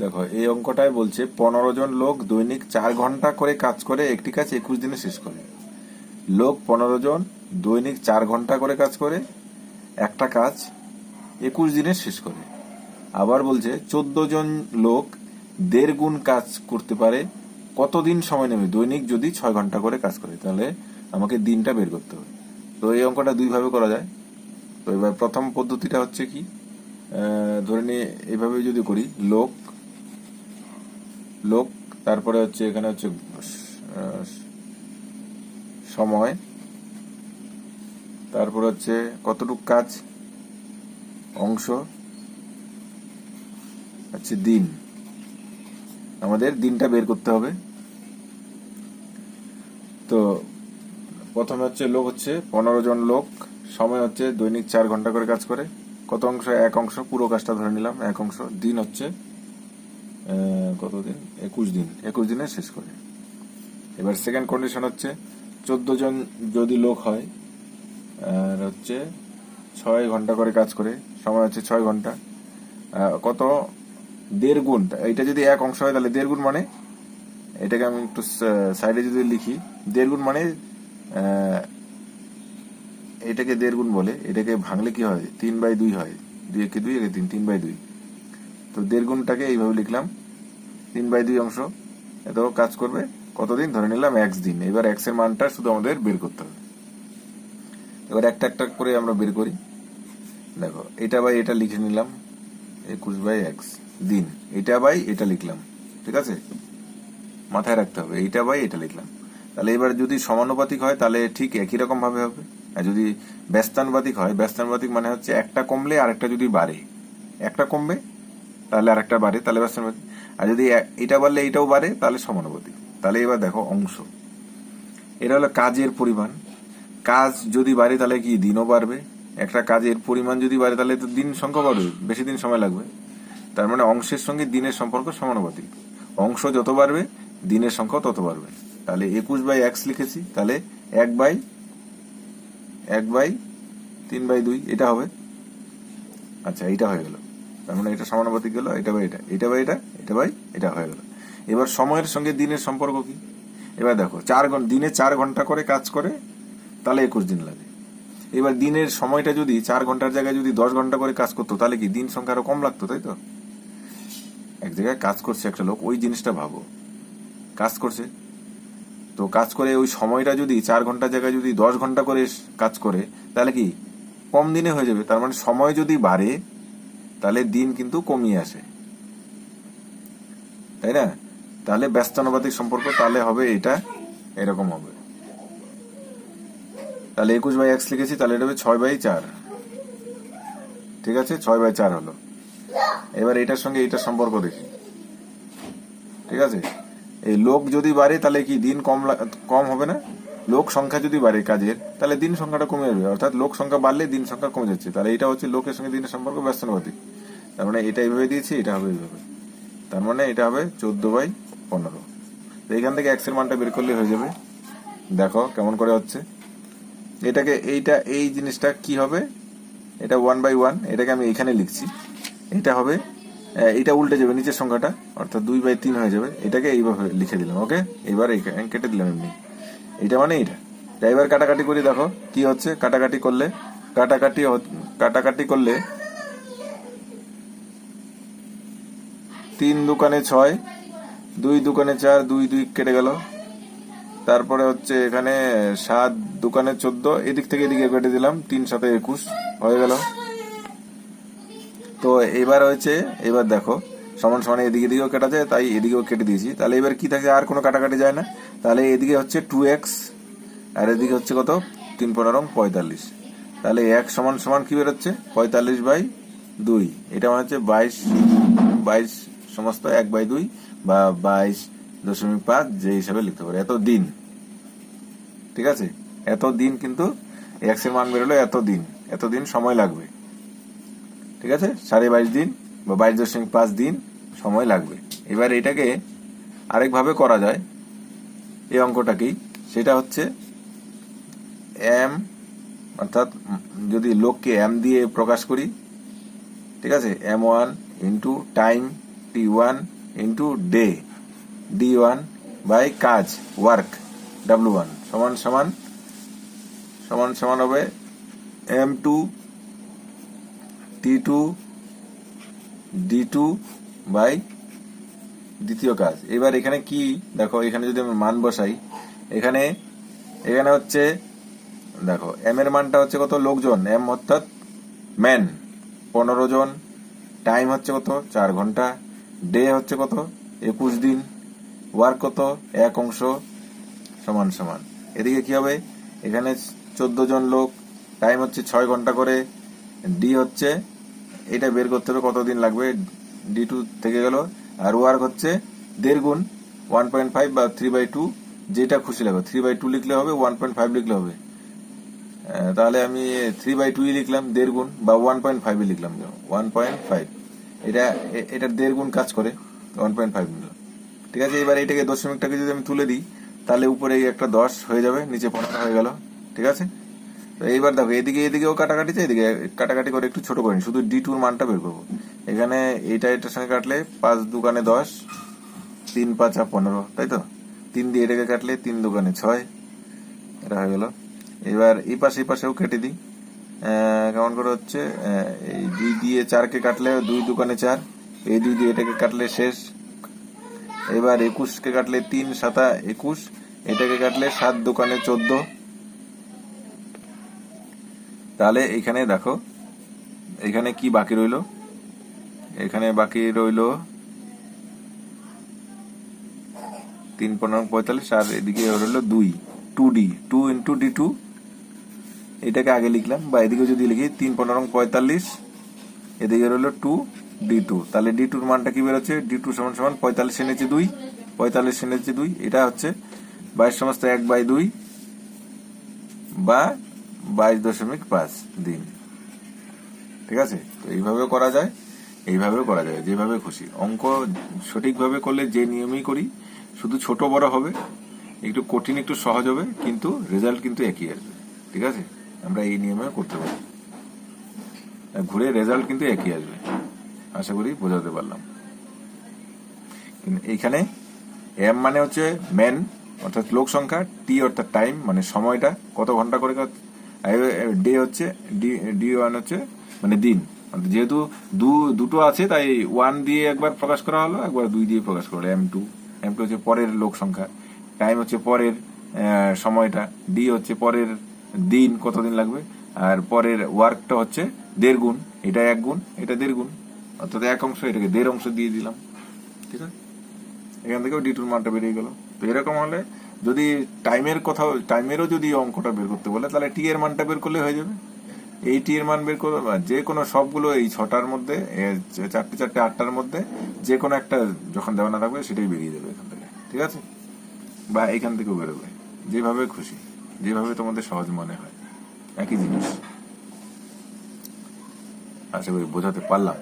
দেখো, এই অঙ্কটায় বলছে, পনেরো জন লোক দৈনিক চার ঘণ্টা করে কাজ করে, একটি কাজ একুশ দিনে শেষ করে। লোক পনেরো জন দৈনিক চার ঘণ্টা করে কাজ করে, একটা কাজ একুশ দিনে শেষ করে। আবার বলছে, চোদ্দ জন লোক দেড় গুণ কাজ করতে পারে, কতদিন সময় নেবে? দৈনিক যদি ছয় ঘণ্টা করে কাজ করে, তাহলে আমাকে দিনটা বের করতে হবে। তো এই অঙ্কটা দুইভাবে করা যায়। তো এবার প্রথম পদ্ধতিটা হচ্ছে কি? ধরে নিয়ে এভাবে যদি করি, লোক লোক, তারপরে হচ্ছে এখানে হচ্ছে সময়, তারপর হচ্ছে কতটুক কাজ, অংশ, হচ্ছে দিন। আমাদের দিনটা বের করতে হবে। তো প্রথমে হচ্ছে লোক হচ্ছে পনেরো জন লোক, সময় হচ্ছে দৈনিক চার ঘণ্টা করে কাজ করে। কত অংশ? এক অংশ। পুরো কাজটা ধরে নিলাম, এক অংশ। দিন হচ্ছে আহ, কত দিন একুশ দিন। একুশ দিনে শেষ করে। এবার সেকেন্ড কন্ডিশন হচ্ছে চোদ্দ জন যদি লোক হয় আর হচ্ছে ছয় ঘণ্টা করে কাজ করে সময় হচ্ছে ছয় ঘণ্টা। কত? দেড় গুণ। এটা যদি এক অংশ হয় তাহলে দেড় গুণ মানে এটাকে আমি একটু সাইডে যদি লিখি দেড় গুণ মানে এটাকে দেড় গুণ বলে এটাকে ভাঙলে কি হয়? তিন বাই দুই হয়। দুই একে দুই একে তিন তিন বাই দুই। তো দেড় গুণটাকে এইভাবে লিখলাম তিন বাই দুই অংশ। এত কাজ করবে। কতদিন? ধরে নিলাম এক্স দিন। এবার এক্সের মানটা শুধু আমাদের বের করতে হবে। এবার একটা একটা করে আমরা বের করি। দেখো, এটা বাই এটা লিখে নিলাম। একুশ বাই এক্স দিন। এটা বাই এটা লিখলাম। ঠিক আছে? মাথায় রাখতে হবে। এইটা বাই এটা লিখলাম। তাহলে এবার যদি সমানুপাতিক হয়, তাহলে ঠিক একই রকম ভাবে হবে। আর যদি ব্যস্তানুপাতিক হয়, ব্যস্তানুপাতিক মানে হচ্ছে একটা কমলে আরেকটা যদি বাড়ে। একটা কমবে, তাহলে আরেকটা বাড়ে। তাহলে ব্যস্তানুপাতিক আর যদি এটা বাড়লে এইটাও বাড়ে, তাহলে সমানুপাতিক। তাহলে এবার দেখো অংশ। এটা হলো কাজের পরিমাণ। কাজ যদি বাড়ে, তাহলে কি দিনও বাড়বে? একটা কাজের পরিমাণ যদি বাড়ে, তাহলে তো দিন সংখ্যা বাড়বে, বেশি দিন সময় লাগবে। তার মানে অংশের সঙ্গে দিনের সম্পর্ক সমানুপাতিক। অংশ যত বাড়বে, দিনের সংখ্যা তত বাড়বে। তাহলে একুশ বাই এক্স লিখেছি, তাহলে এক বাই এক বাই তিন বাই দুই, এটা হবে। আচ্ছা এটা হয়ে গেল। তার মানে এটা সমানুপাতিক গেল, এটা বাই এটা এটা বাই এটা এটা বাই এটা হয়ে গেল। এবার সময়ের সঙ্গে দিনের সম্পর্ক কি? এবার দেখো, চার দিনে চার ঘণ্টা করে কাজ করে, তাহলে একুশ দিন লাগে। এবার দিনের সময়টা যদি চার ঘণ্টার জায়গায় যদি দশ ঘণ্টা করে কাজ করতো, তাহলে কি দিন সংখ্যা আরও কম লাগতো, তাই তো? এক জায়গায় কাজ করছে একটা লোক, ওই জিনিসটা ভাবো। কাজ করছে। তো কাজ করে ওই সময়টা যদি চার ঘণ্টার জায়গায় যদি দশ ঘণ্টা করে কাজ করে, তাহলে কি কম দিনে হয়ে যাবে। তার মানে সময় যদি বাড়ে, তাহলে দিন কিন্তু কমিয়ে আসে। তাই না? তাহলে ব্যস্তানুপাতিক সম্পর্ক তাহলে হবে এটা, এরকম হবে। তাহলে একুশ বাই এক্স লিখেছি, তাহলে এটা হবে ছয় বাই চার। ঠিক আছে? ছয় বাই চার হলো। এবার এটার সঙ্গে এটার সম্পর্ক দেখি। ঠিক আছে? এই লোক যদি বাড়ে, তাহলে কি দিন কম কম হবে না? লোক সংখ্যা যদি বাড়ে কাজের, তাহলে দিন সংখ্যাটা কমে যাবে। অর্থাৎ লোক সংখ্যা বাড়লে দিন সংখ্যা কমে যাচ্ছে। তাহলে এটা হচ্ছে লোকের সঙ্গে দিনের সম্পর্ক ব্যস্তানুপাতিক তার মানে এটা এইভাবে দিয়েছি, এটা হবে এইভাবে। তার মানে এটা হবে চোদ্দ বাই পনেরো। তো এখান থেকে এক্সের মানটা বের করলে হয়ে যাবে। দেখো কেমন করে হচ্ছে। এটাকে এইটা, এই জিনিসটা কি হবে? এটা ওয়ান বাই ওয়ান এটাকে আমি এখানে লিখছি। এটা হবে এটা উল্টে যাবে নিচের সংখ্যাটা, অর্থাৎ দুই বাই তিন হয়ে যাবে। এটাকে এইভাবে লিখে দিলাম, ওকে? এবার কেটে দিলাম এমনি। এটা মানে এটা এবার কাটাকাটি করে, দেখো, কি হচ্ছে? কাটাকাটি করলে, কাটাকাটি কাটাকাটি করলে তিন দোকানে ছয়, দুই দোকানে চার, দুই দুই কেটে গেল। তারপরে হচ্ছে এখানে সাত দোকানে চোদ্দ, এদিক থেকে এদিকে কেটে দিলাম, তিন সাথে একুশ, হয়ে গেল। তো এবার হয়েছে, এবার দেখো, সমান সমান এদিকে এদিকেও কেটা যায়, তাই এদিকেও কেটে দিয়েছি। তাহলে এবার কি থাকে, আর কোনো কাটাকাটি যায় না। তাহলে এদিকে হচ্ছে টু এক্স আর এদিকে হচ্ছে কত? তিন পনেরো পঁয়তাল্লিশ। তাহলে এক সমান সমান কি বেরোচ্ছে? পঁয়তাল্লিশ বাই দুই। এটা মানে হচ্ছে বাইশ বাইশ সমস্ত এক বাই দুই বা বাইশ দশমিক পাঁচ যে হিসাবে লিখতে পারে। এত দিন। ঠিক আছে? এত দিন কিন্তু এক্সের মান বেরোলো এত দিন। এত দিন সময় লাগবে। ঠিক আছে? সাড়ে বাইশ দিন বা বাইশ দশমিক পাঁচ দিন সময় লাগবে। এবার এটাকে আরেকভাবে করা যায়। এই অঙ্কটাকেই সেটা হচ্ছে এম অর্থাৎ যদি লোককে এম দিয়ে প্রকাশ করি, ঠিক আছে? M one into time T one into day D one by কাজ ওয়ার্ক ডাব্লু ওয়ান সমান সমান সমান সমান হবে M two T two D two by দ্বিতীয় কাজ। এবার এখানে কি, দেখো, এখানে যদি আমি মান বসাই, এখানে এখানে হচ্ছে, দেখো এম এর মানটা হচ্ছে কত? লোকজন। এম অর্থাৎ ম্যান পনেরো জন। টাইম হচ্ছে কত? চার ঘণ্টা। ডে হচ্ছে কত? একুশ দিন। ওয়ার্ক কত? এক অংশ সমান সমান। এদিকে কি হবে? এখানে চোদ্দ জন লোক। টাইম হচ্ছে ছয় ঘণ্টা করে। ডি হচ্ছে, এটা বের করতে হবে কতদিন লাগবে? ডি টু থেকে গেল। আর ওয়ার্ক হচ্ছে দেড় গুণ ওয়ান পয়েন্ট ফাইভ বা থ্রি বাই টু যেটা খুশি লাগবে। থ্রি বাই টু লিখলে হবে ওয়ান পয়েন্ট ফাইভ লিখলে হবে। তাহলে আমি থ্রি বাই টুই লিখলাম, দেড় গুণ, বা ওয়ান পয়েন্ট ফাইভে লিখলাম। ওয়ান পয়েন্ট ফাইভ এটা, এ- এটার দেড় গুণ কাজ করে ওয়ান পয়েন্ট ফাইভ নিলাম ঠিক আছে, এবার এটাকে দশমিকটাকে যদি আমি তুলে দিই, তাহলে উপরে একটা দশ হয়ে যাবে, নিচে পনেরো হয়ে গেল। ঠিক আছে? তো এইবার দেখো, এদিকে, এদিকেও কাটাকাটি চাই, এদিকে কাটাকাটি করে একটু ছোট করে শুধু ডি টুর মানটা বের করব। এখানে এইটা এটার সঙ্গে কাটলে পাঁচ দোকানে দশ, তিন পাঁচা পনেরো, তাই তো? তিন দিয়ে এটাকে কাটলে তিন দোকানে ছয়, এটা হয়ে গেল। এবার এই পাশে, এই পাশেও কেটে দিই। কেমন করে হচ্ছে? এই দুই দিয়ে চারকে কাটলে, দুই দোকানে চার, এই দুই দিয়ে এটাকে কাটলে শেষ। এবার একুশকে কাটলে তিন, সাতা একুশ, এটাকে কাটলে সাত, দোকানে চোদ্দ। তাহলে এখানে দেখো, এখানে কি বাকি রইল? এখানে বাকি রইল তিন পনেরো পঁয়তাল্লিশ, আর এদিকে রইল দুই, two D, two into D two. এটাকে আগে লিখলাম, বা এদিকে যদি লিখি, তিন পনেরো পঁয়তাল্লিশ, এদিকে রইল টু, ডি টু। তাহলে ডি টুর মানটা কি বেরোচ্ছে? ডি টু সমান সমান পঁয়তাল্লিশ নিচে দুই, পঁয়তাল্লিশ নিচে দুই, এটা হচ্ছে বাইশ সমস্ত এক বাই দুই, বা বাইশ দশমিক পাঁচ দিন। ঠিক আছে? তো এইভাবেও করা যায়, এইভাবেও করা যায়, যেভাবে খুশি। অঙ্ক সঠিকভাবে করলে যে নিয়মেই করি, শুধু ছোট বড় হবে, একটু কঠিন, একটু সহজ হবে, কিন্তু রেজাল্ট কিন্তু একই আসবে। ঠিক আছে? আমরা এই নিয়মে করতে পারি। ঘুরে রেজাল্ট কিন্তু একই আসবে। আশা করি বোঝাতে পারলাম। কিন্তু এইখানে এম মানে হচ্ছে ম্যান অর্থাৎ লোক সংখ্যা টি অর্থাৎ টাইম মানে সময়টা, কত ঘণ্টা করে ডে হচ্ছে ডি ডি ওয়ান হচ্ছে মানে দিন। যেহেতু দু, দুটো আছে, তাই ওয়ান দিয়ে একবার প্রকাশ করা হলো, একবার দুই দিয়ে প্রকাশ করা হলো এম টু এম টু হচ্ছে পরের লোক সংখ্যা। টাইম হচ্ছে পরের সময়টা। ডি হচ্ছে পরের দিন কতদিন লাগবে? আর পরের ওয়ার্কটা হচ্ছে দেড় গুণ। এটা এক গুণ, এটা দেড় গুণ। অর্থাৎ এক অংশ, এটাকে দেড় অংশ দিয়ে দিলাম। ঠিক আছে? এখান থেকেও ডি টুর মানটা বেরিয়ে গেল। তো এরকম হলে যদি টাইমের কোথাও টাইমেরও যদি অঙ্কটা বের করতে বলে, তাহলে টি এর মানটা বের করলে হয়ে যাবে। এই টি এর মান বের করবে যে কোনো সবগুলো এই ছটার মধ্যে চারটে চারটে আটটার মধ্যে, যে কোনো একটা যখন দেওয়া না থাকবে, সেটাই বেরিয়ে যাবে এখান থেকে। ঠিক আছে? বা এখান থেকেও বেরোবে। যেভাবে খুশি। যেভাবে তোমাদের সহজ মনে হয়। একই জিনিস। আশা করি বোঝাতে পারলাম।